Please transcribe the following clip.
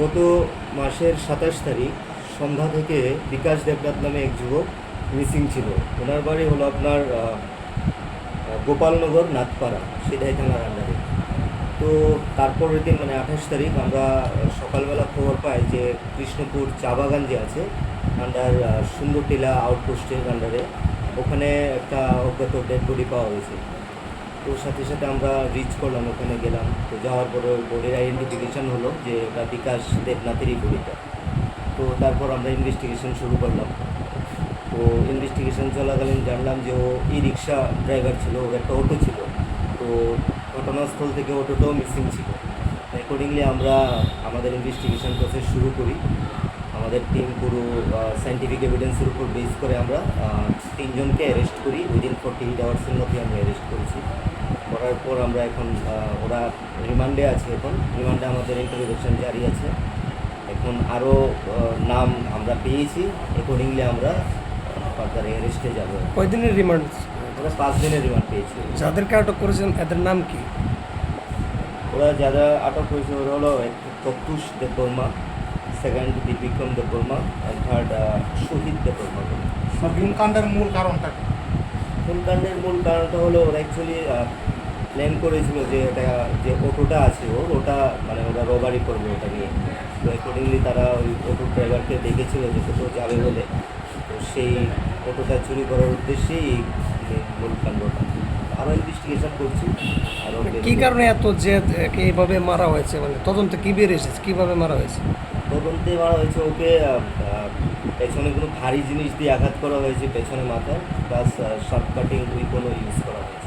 গত মাসের সাতাশ তারিখ সন্ধ্যা থেকে বিকাশ দেবনাথ নামে এক যুবক মিসিং ছিল। ওনার বাড়ি হলো আপনার গোপালনগর, নাথপাড়া সেটাই থানার আন্ডারে। তো তারপরের দিন মানে আঠাশ তারিখ আমরা সকালবেলা খবর পাই যে কৃষ্ণপুর চা বাগান যে আছে আন্ডার সুন্দরটিলা আউটপোস্টের আন্ডারে ওখানে একটা অজ্ঞাত ডেড বডি পাওয়া হয়েছে তো সাথে সাথে আমরা রিচ করলাম, ওখানে গেলাম। তো যাওয়ার পরে বডির আইডেন্টিফিকেশন হলো যে এটা বিকাশ দেবনাথেরই বডিটা তো তারপর আমরা ইনভেস্টিগেশন শুরু করলাম। তো ইনভেস্টিগেশন চলাকালীন জানলাম যে ও ই রিক্সা ড্রাইভার ছিল, ওর একটা অটো ছিল। তো ঘটনাস্থল থেকে অটোটাও মিসিং ছিল। অ্যাকর্ডিংলি আমরা আমাদের ইনভেস্টিগেশন প্রসেস শুরু করি। আমাদের টিম পুরো সাইন্টিফিক এভিডেন্সের উপর বেস করে আমরা তিনজনকে অ্যারেস্ট করি। উইদিন ফর্টি এইট আওয়ার্সের মধ্যে আমরা অ্যারেস্ট করেছি। করার পর আমরা এখন ওরা রিমান্ডে আছে এখন। রিমান্ডে আমাদের ইন্টারভিউশন জারি আছে। এখন আরও নাম আমরা পেয়েছি। অ্যাকর্ডিংলি আমরা ফার্দার অ্যারেস্টে যাব। কয়দিনের রিমান্ড ওরা পাঁচ দিনের রিমান্ড পেয়েছি। যাদেরকে আটক করেছেন এদের নাম কি? ওরা যারা আটক হয়েছে ওরা হলো Pratyush Debbarma. Second Dipikram Debbarma and third Shahid Debbarma কাণ্ডের মূল কারণটা কি? ফুলকাণ্ডের মূল কারণটা হলো ওরা অ্যাকচুয়ালি প্ল্যান করেছিল যে এটা যে অটোটা আছে ওর ওটা মানে ওরা রবারি করবে ওটা নিয়ে। তো অ্যাকর্ডিংলি তারা ওই অটো ড্রাইভারকে দেখেছিল যে কোথাও যাবে বলে। তো সেই অটোটা চুরি করার উদ্দেশ্যেই মূল কাণ্ডটা আরও ইনভেস্টিগেশন করছি। আরও কি কারণে এত জেদ এইভাবে মারা হয়েছে? মানে তদন্তে কি বের এসেছে? কীভাবে মারা হয়েছে? তদন্তে মারা হয়েছে ওকে পেছনে কোনো ভারী জিনিস দিয়ে আঘাত করা হয়েছে পেছনে মাথায়। প্লাস শর্ট কাটিং উইপনও ইউজ করা হয়েছে।